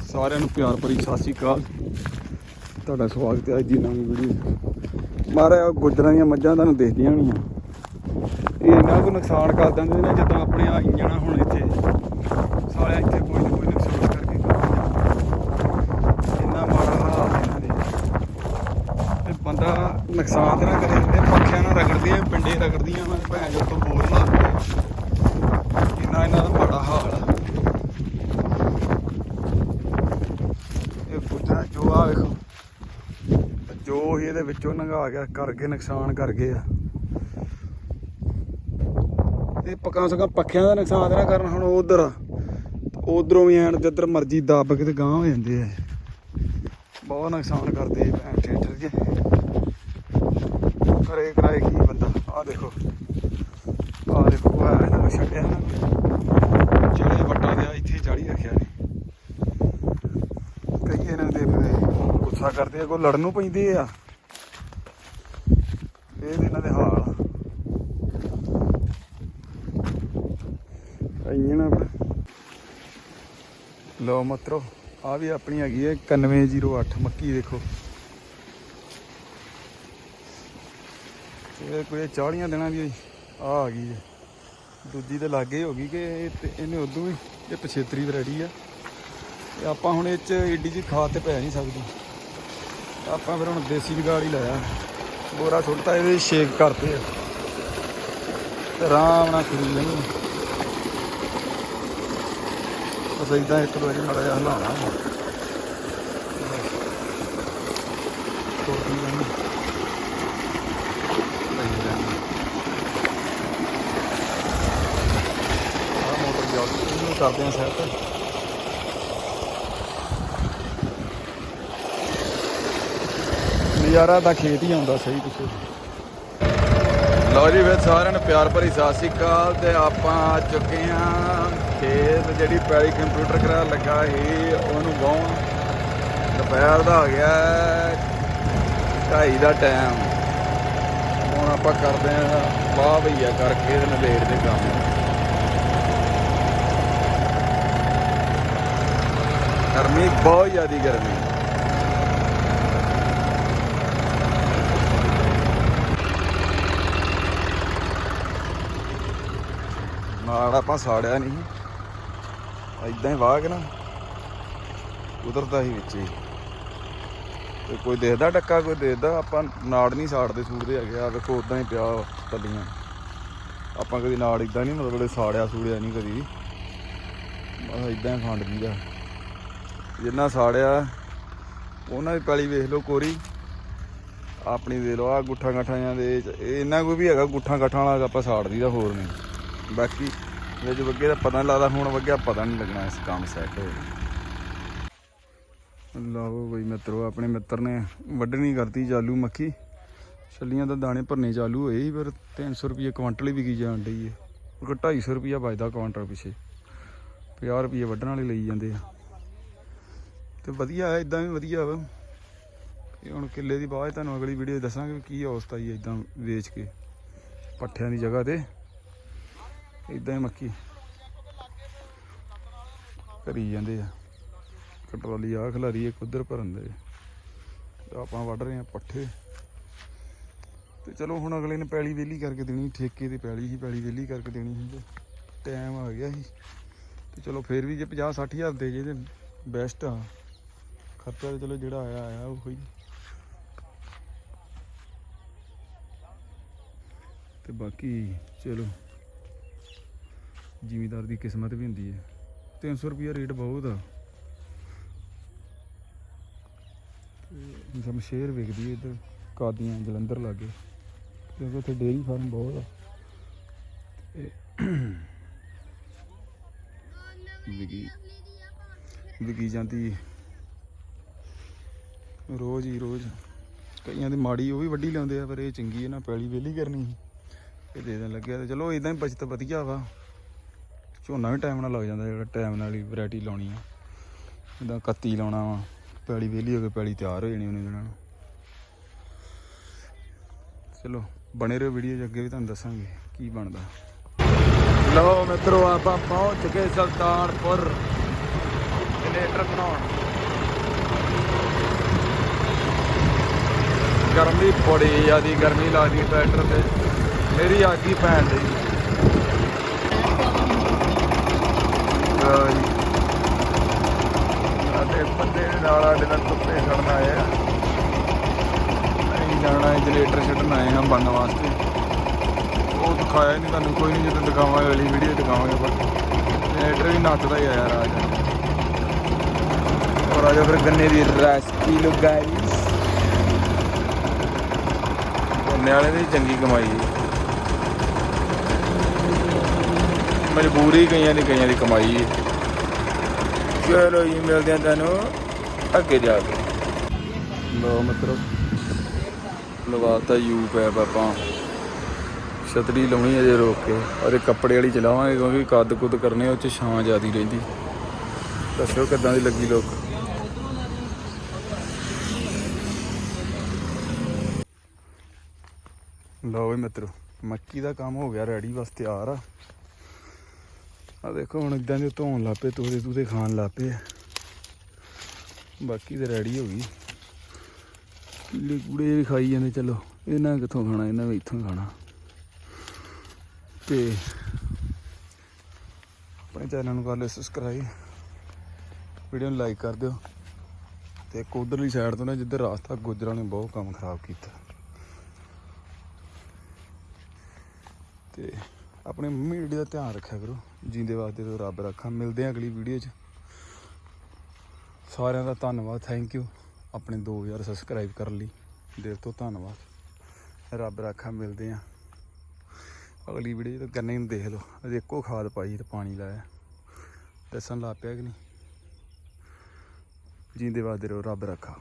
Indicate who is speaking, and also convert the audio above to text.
Speaker 1: ਸਾਰਿਆਂ ਨੂੰ ਪਿਆਰ ਭਰੀ ਸਤਿ ਸ਼੍ਰੀ ਅਕਾਲ। ਤੁਹਾਡਾ ਸਵਾਗਤ ਹੈ ਅੱਜ ਦੀ ਨਵੀਂ ਵੀਡੀਓ ਮਾਰਾ ਗੁੱਜਰਾਂ ਦੀਆਂ ਮੱਝਾਂ ਤੁਹਾਨੂੰ ਦੇਖਦੀਆਂ ਹੋਣੀਆਂ। ਇਹ ਇੰਨਾ ਕੁ ਨੁਕਸਾਨ ਕਰ ਦਿੰਦੇ ਨੇ ਜਿੱਦਾਂ ਆਪਣੇ ਆ ਇੰਜਣਾ ਹੁਣ ਇੱਥੇ। ਸਾਲਿਆ ਇੱਥੇ ਕੋਈ ਨਾ ਕੋਈ ਨੁਕਸਾਨ ਕਰਕੇ ਇੰਨਾ ਮਾੜਾ ਹਾਲ ਇਹਨਾਂ ਦੇ। ਤੇ ਬੰਦਾ ਨੁਕਸਾਨ ਤੇ ਨਾ ਕਰੇ ਤੇ ਪੱਖਿਆਂ ਨਾਲ ਰਗੜਦੀਆਂ, ਪਿੰਡੇ ਰਗੜਦੀਆਂ, ਮੈਂ ਭੈਣ ਜੋ ਤੋਂ ਬੋਲ ਲਾ ਇੰਨਾ ਇਹਨਾਂ ਦਾ ਮਾੜਾ ਹਾਲ ਆ ਇਹ ਪੁੱਤਰਾ ਜੋ ਆ ਵੇਖੋ ਜੋ ਵਿੱਚੋਂ ਲੰਘਾ ਗਿਆ ਕਰਕੇ ਨੁਕਸਾਨ ਕਰ ਗਏ ਆ। ਇਹ ਪੱਕਾਂ ਸਕਾਂ ਪੱਖਿਆਂ ਦਾ ਨੁਕਸਾਨ ਨਾ ਕਰਨ, ਹੁਣ ਉਧਰ, ਉਧਰੋਂ ਵੀ ਐਨ ਜਿੱਧਰ ਮਰਜ਼ੀ ਦੱਬ ਕੇ ਤੇ ਗਾਂ ਹੋ ਜਾਂਦੇ ਆ। ਬਹੁਤ ਨੁਕਸਾਨ ਕਰਦੇ ਆ ਭੈਣ ਠੇਠਰ ਕੇ ਕਰੇ ਕਰਾਏ ਕੀ ਬੰਦਾ? ਆ ਦੇਖੋ। ਆ ਦੇਖੋ ਆ ਇਹਨਾਂ ਨੂੰ, ਛੱਡਿਆ ਨਾ। ਜਿਹੜੇ ਵੱਟਾਂ ਦੇ ਇੱਥੇ ਚਾੜੀ ਰੱਖਿਆ ਨੇ। ਕਈ ਇਹਨਾਂ ਦੇ ਗੁੱਸਾ ਕਰਦੇ ਆ, ਕੋਈ ਲੜਨ ਨੂੰ ਪੈਂਦੇ ਆ। ਇਹ ਤੇ ਇਹਨਾਂ ਦੇ ਹਾਲ ਆ ਇੰਜਣ ਲੋ ਮਤਰੋ ਆ ਵੀ ਆਪਣੀ ਹੈਗੀ ਹੈ 9108 ਮੱਕੀ ਦੇਖੋ। ਇਹ ਕੋਈ 40 ਦਿਨਾਂ ਦੀ ਆ ਆ ਗਈ ਹੈ। ਦੂਜੀ ਤੇ ਲਾਗੇ ਹੋ ਗਈ ਕਿ ਇਹਨੇ ਉਦੋਂ ਵੀ ਇਹ ਪਛੇਤਰੀ ਵੈਰਾਈਟੀ ਆ। ਤੇ ਆਪਾਂ ਹੁਣ ਇਹ ਚ ਏਡੀ ਜੀ ਖਾਦ ਤੇ ਪੈ ਨਹੀਂ ਸਕਦੀ। ਆਪਾਂ ਫਿਰ ਹੁਣ ਦੇਸੀ ਵਿਗਾੜ ਹੀ ਲਾਇਆ। ਬੋਰਾ ਸੁੱਟਤਾ ਇਹਦੇ ਸ਼ੇਕ ਕਰਤੇ ਆ। ਆਰਾਮ ਨਾਲ ਖਰੀ ਜਾਣੀ ਬਸ ਇਦਾਂ ਇੱਕ ਦੋ ਵਾਰੀ ਮੜਾ ਜਿਹਾ ਹਲਾਉਣਾ ਤੋੜੀ ਜਾਣੀ ਲਈ ਮੋਟਰ ਦੀ ਕਰਦੇ ਆ ਸੈੱਟ। ਨਜ਼ਾਰਾ ਤਾਂ ਖੇਤ ਹੀ ਆਉਂਦਾ ਸਹੀ ਪਿੱਛੇ ਲਓ ਜੀ, ਫਿਰ ਸਾਰਿਆਂ ਨੂੰ ਪਿਆਰ ਭਰੀ ਸਤਿ ਸ੍ਰੀ ਅਕਾਲ ਤੇ ਆਪਾਂ ਆ ਚੁੱਕੇ ਹਾਂ ਖੇਤ, ਜਿਹੜੀ ਪੈਲੀ ਕੰਪਿਊਟਰ ਕਰਾ ਲੱਗਾ ਸੀ, ਉਹਨੂੰ ਵਾਹੁਣ। ਦੁਪਹਿਰ ਦਾ ਹੋ ਗਿਆ ਢਾਈ ਦਾ ਟਾਈਮ ਹੁਣ ਆਪਾਂ ਕਰਦੇ ਹਾਂ ਵਾਹ ਭਈਆ ਕਰਕੇ ਤੇ ਨਵੇੜ ਦੇ ਕੰਮ। ਗਰਮੀ ਬਹੁਤ ਜ਼ਿਆਦੀ ਗਰਮੀ। ਨਾਲ ਆਪਾਂ ਸਾੜਿਆ ਨਹੀਂ। ਐਦਾਂ ਹੀ ਵਾਹ ਕੇ ਨਾ ਉਤਰਦਾ ਹੀ ਵਿੱਚ ਹੀ। ਤੇ ਕੋਈ ਦੇਖਦਾ ਟੱਕਾ ਕੋਈ ਦੇਖਦਾ ਆਪਾਂ ਨਾੜ ਨਹੀਂ ਸਾੜਦੇ, ਸੂੜਦੇ ਹੈਗੇ ਆ। ਵੇਖੋ ਉਦਾਂ ਹੀ ਪਿਆ ਤੱਲੀਆਂ ਆਪਾਂ ਕਦੀ ਨਾੜ ਇਦਾਂ ਨਹੀਂ ਮਤਲਬ ਸਾੜਿਆ, ਸੂੜਿਆ ਨਹੀਂ ਕਦੀ ਵੀ। ਬਸ ਇਦਾਂ ਹੀ ਫੰਡ ਦੀਦਾ ਜਿੰਨਾ ਸਾੜਿਆ, ਉਹਨਾਂ ਦੀ ਪੈਲੀ ਵੇਖ ਲਓ ਕੋਰੀ। ਆਪਣੀ ਦੇ ਲਓ ਆ ਗੁੱਠਾਂ ਗਾਠਾਂ ਦੇ ਚ- ਇਹਨਾਂ ਕੋਈ ਵੀ ਹੈਗਾ ਗੁੱਠਾਂ ਗਾਠਾਂ ਵਾਲਾ ਆਪਾਂ ਸਾੜ ਦੀਦਾ ਹੋਰ ਨਹੀਂ। ਬਾਕੀ ਵਿੱਚ ਵੱਗੇ ਦਾ ਪਤਾ ਨਹੀਂ ਲੱਗਦਾ, ਹੁਣ ਵੱਗਿਆ ਪਤਾ ਨਹੀਂ ਲੱਗਣਾ ਇਸ ਕੰਮ ਸੈੱਟ ਹੋ ਲਓ ਬਈ ਮਿੱਤਰੋ, ਆਪਣੇ ਮਿੱਤਰ ਨੇ ਵੱਢਣੀ ਕਰਤੀ ਚਾਲੂ ਮੱਖੀ। ਛੱਲੀਆਂ ਦਾ ਦਾਣੇ ਭਰਨੇ ਚਾਲੂ ਹੋਏ ਸੀ, ਪਰ 300 ਰੁਪਏ ਕੁਆਂਟਲ ਹੀ ਵਿਕੀ ਜਾਣ ਡਈ ਹੈ। ਉਹ 250 ਰੁਪਏ ਬਚਦਾ ਕੁਆਂਟਲ ਪਿੱਛੇ। 50 ਰੁਪਏ ਵੱਢਣ ਵਾਲੇ ਲਈ ਜਾਂਦੇ ਆ। ਤੇ ਵਧੀਆ ਹੈ ਇਦਾਂ ਵੀ ਵਧੀਆ ਵਾ। ਇਹ ਹੁਣ ਕਿੱਲੇ ਦੀ ਬਾਅਦ ਤੁਹਾਨੂੰ ਅਗਲੀ ਵੀਡੀਓ ਦੱਸਾਂਗੇ ਵੀ ਕੀ ਅਵਸਥਾ ਹੀ ਇਦਾਂ ਵੇਚ ਕੇ। ਪੱਠਿਆਂ ਦੀ ਜਗ੍ਹਾ ਤੇ। ਇਦਾਂ ਹੀ ਮੱਕੀ ਕਰੀ ਜਾਂਦੇ ਆ। ਕਟਰਾਲੀ ਆ ਖਲਾਰੀ ਇੱਕ ਉਧਰ ਭਰਨ ਦੇ। ਆਪਾਂ ਵੱਢ ਰਹੇ ਆ ਪੱਠੇ। ਤੇ ਚਲੋ ਹੁਣ ਅਗਲੇ ਨੇ ਪੈਲੀ ਵੇਲੀ ਕਰਕੇ ਦੇਣੀ, ਠੇਕੇ ਤੇ ਪੈਲੀ ਹੀ ਪੈਲੀ ਵੇਲੀ ਕਰਕੇ ਦੇਣੀ ਸੀ ਟਾਈਮ ਆ ਗਿਆ ਸੀ। ਤੇ ਚਲੋ ਫੇਰ ਵੀ ਜੇ 50 60 ਹਜ਼ਾਰ ਦੇ ਜੇ ਤੇ ਬੈਸਟ ਆ। ਖਰਚਾ ਤੇ ਚਲੋ ਜਿਹੜਾ ਆਇਆ ਆਇਆ ਉਹ। ਹੀ ਤੇ ਬਾਕੀ ਚਲੋ ਜ਼ਿਮੀਦਾਰ ਦੀ ਕਿਸਮਤ ਵੀ ਹੁੰਦੀ ਹੈ। 300 ਰੁਪਿਆ ਰੇਟ ਬਹੁਤ ਆ। ਤੇ ਸਮ ਸ਼ੇਰ ਵਿਕਦੀ ਹੈ ਇੱਧਰ ਕਾਦੀਆਂ ਜਲੰਧਰ ਲਾਗੇ। ਕਿਉਂਕਿ ਉੱਥੇ ਡੇਅਰੀ ਫਾਰਮ ਬਹੁਤ ਆ। ਵਿਕੀ ਵਿਕੀ ਜਾਂਦੀ ਰੋਜ਼ ਹੀ ਰੋਜ਼। ਕਈਆਂ ਦੀ ਮਾੜੀ ਉਹ ਵੀ ਵੱਡੀ ਲਿਆਉਂਦੇ ਆ ਪਰ ਇਹ ਚੰਗੀ ਹੈ ਨਾ ਪੈਲੀ ਵੇਲੀ ਕਰਨੀ ਇਹ ਦੇ ਦੇਣ ਲੱਗਿਆ ਤੇ ਚਲੋ ਇਦਾਂ ਹੀ ਬਚਤ ਵਧੀਆ ਵਾ। ਝੋਨਾ ਵੀ ਟਾਈਮ ਨਾਲ ਲੱਗ ਜਾਂਦਾ ਜਿਹੜਾ ਟਾਈਮ ਨਾਲ ਹੀ ਵੈਰਾਈਟੀ ਲਾਉਣੀ ਆ। ਇਦਾਂ ਕੱਤੀ ਲਾਉਣਾ ਵਾ, ਪੈਲੀ ਵੇਲੀ ਹੋ ਕੇ ਪੈਲੀ ਤਿਆਰ ਹੋ ਜਾਣੀ ਉਹਨੇ ਦਿਨਾਂ ਨੂੰ। ਚਲੋ, ਬਣੇ ਰਹੋ ਵੀਡੀਓ 'ਚ, ਅੱਗੇ ਵੀ ਤੁਹਾਨੂੰ ਦੱਸਾਂਗੇ ਕੀ ਬਣਦਾ। ਲਓ ਮਿੱਤਰੋ, ਆਪਾਂ ਪਹੁੰਚ ਗਏ ਸੁਲਤਾਨਪੁਰ ਜਨਰੇਟਰ ਬਣਾਉਣ। ਗਰਮੀ ਬੜੀ ਜ਼ਿਆਦੀ ਗਰਮੀ ਲੱਗਦੀ ਟਰੈਕਟਰ ਤੇ। ਮੇਰੀ ਆ ਗਈ ਭੈਣ ਦੀ। ਅਤੇ ਬੰਦੇ ਨਾਲ ਸਾਡੇ ਨਾਲ ਕੁੱਤੇ ਖੜਨ ਆਏ ਆ। ਅਸੀਂ ਜਾਣਾ ਹੈ ਜਨਰੇਟਰ ਛੱਡਣ ਆਏ ਹਾਂ ਬੰਨ ਵਾਸਤੇ। ਉਹ ਦਿਖਾਇਆ ਨਹੀਂ ਤੁਹਾਨੂੰ, ਕੋਈ ਨਹੀਂ ਜਦੋਂ ਦਿਖਾਵਾਂਗੇ, ਅਗਲੀ ਵੀਡੀਓ ਦਿਖਾਵਾਂਗੇ ਪਰ ਜਨਰੇਟਰ ਵੀ ਨੱਚਦਾ ਹੀ ਆ ਯਾਰ ਆ ਜਾ। ਔਰ ਆ ਜਾ ਫਿਰ ਗੰਨੇ ਦੀ ਰੈਸਪੀ ਲੋ ਗਾਈਸ ਗੰਨੇ ਵਾਲੇ ਦੀ ਚੰਗੀ ਕਮਾਈ ਹੈ। ਮਜਬੂਰੀ ਕਈਆਂ ਦੀ ਕਈਆਂ ਦੀ ਕਮਾਈ ਹੈ। ਚਲੋ ਜੀ, ਮਿਲਦੇ ਆ ਤੁਹਾਨੂੰ ਅੱਗੇ ਜਾ ਕੇ। ਲੋ ਮਤਲਬ ਲਵਾਤਾ ਯੂ ਪੈਪ ਆਪਾਂ। ਛਤਰੀ ਲਾਉਣੀ ਅਜੇ ਰੋਕ ਕੇ ਔਰ ਇਹ ਕੱਪੜੇ ਵਾਲੀ ਚਲਾਵਾਂਗੇ ਕਿਉਂਕਿ ਕੱਦ ਕੁੱਦ ਕਰਨੇ ਉਹ ਚ ਛਾਂ ਜ਼ਿਆਦੀ ਰਹਿੰਦੀ। ਦੱਸੋ ਕਿੱਦਾਂ ਦੀ ਲੱਗੀ ਲੋਕ ਲਓ ਵੀ ਮਿੱਤਰੋ, ਮੱਕੀ ਦਾ ਕੰਮ ਹੋ ਗਿਆ, ਰੈਡੀ ਬਸ ਤਿਆਰ ਆ ਆ ਦੇਖੋ ਹੁਣ ਇਦਾਂ ਦੇ ਧੋਣ ਲੱਪੇ ਤੋਦੇ ਤੂਦੇ ਖਾਣ ਲੱਪੇ ਆ। ਬਾਕੀ ਤੇ ਰੈਡੀ ਹੋ ਗਈ। ਕੀੜੇ ਕੂੜੇ ਵੀ ਖਾਈ ਜਾਂਦੇ, ਚਲੋ, ਇਹਨਾਂ ਕਿੱਥੋਂ ਖਾਣਾ, ਇਹਨਾਂ ਵੀ ਇੱਥੋਂ ਖਾਣਾ। ਤੇ ਆਪਣੇ ਚੈਨਲ ਨੂੰ ਕਰ ਲਿਓ ਸਬਸਕ੍ਰਾਈਬ ਵੀਡੀਓ ਨੂੰ ਲਾਈਕ ਕਰ ਦਿਓ। ਤੇ ਇੱਕ ਉਧਰਲੀ ਸਾਈਡ ਤੋਂ ਨਾ, ਜਿੱਧਰ ਰਾਸਤਾ, ਗੁਜਰਾਂ ਨੇ ਬਹੁਤ ਕੰਮ ਖਰਾਬ ਕੀਤਾ। ਤੇ ਆਪਣੇ ਮੰਮੀ ਡੈਡੀ ਦਾ ਧਿਆਨ ਰੱਖਿਆ ਕਰੋ। ਜਿੰਦੇ ਵਾਸਤੇ ਤੋਂ ਰੱਬ ਰੱਖਾ। ਮਿਲਦੇ ਆ ਅਗਲੀ ਵੀਡੀਓ 'ਚ। ਸਾਰਿਆਂ ਦਾ ਧੰਨਵਾਦ। ਥੈਂਕ ਯੂ ਆਪਣੇ 2000 ਸਬਸਕ੍ਰਾਈਬ ਕਰਨ ਲਈ। ਦਿਲ ਤੋਂ ਧੰਨਵਾਦ। ਰੱਬ ਰੱਖਾ, ਮਿਲਦੇ ਆ ਅਗਲੀ ਵੀਡੀਓ ਤਾਂ ਗੰਨੇ ਨੂੰ ਦੇਖ ਲਓ। ਅਜੇ ਇੱਕੋ ਖਾਦ ਪਾਈ ਤੇ ਪਾਣੀ ਲਾਇਆ। ਦੱਸਣ ਲੱਗ ਪਿਆ ਕਿ ਨਹੀਂ? ਜਿੰਦੇ ਵਾਸਤੇ ਰਹੋ, ਰੱਬ ਰੱਖਾ।